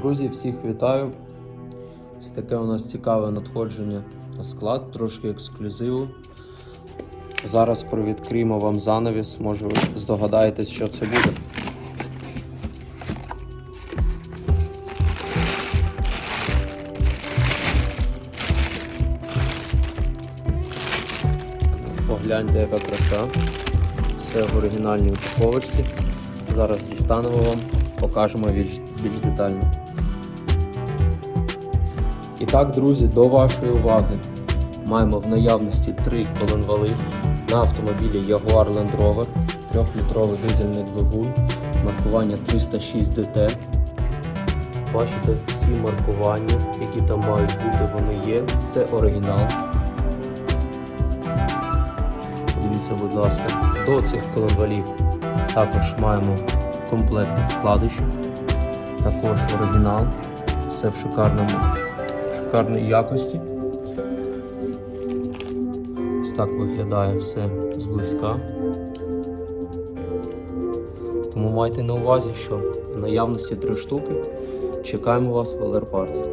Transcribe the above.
Друзі, всіх вітаю. Ось таке у нас цікаве надходження на склад, трошки ексклюзиву. Зараз привідкриємо вам занавіс, може ви здогадаєтесь, що це буде. Погляньте, яка краса. Все в оригінальній упаковочці. Зараз дістанемо вам, покажемо більш, більш детально. І так, друзі, до вашої уваги. Маємо в наявності три коленвали на автомобілі Jaguar Land Rover, 3-літровий дизельний двигун, маркування 306 DT. Бачите, всі маркування, які там мають бути, вони є. Це оригінал. Подивіться, будь ласка, до цих коленвалів також маємо комплект вкладишів, також оригінал, все в шикарному, в шикарній якості. Ось так виглядає все зблизька. Тому майте на увазі, що в наявності три штуки. Чекаємо вас в Parts.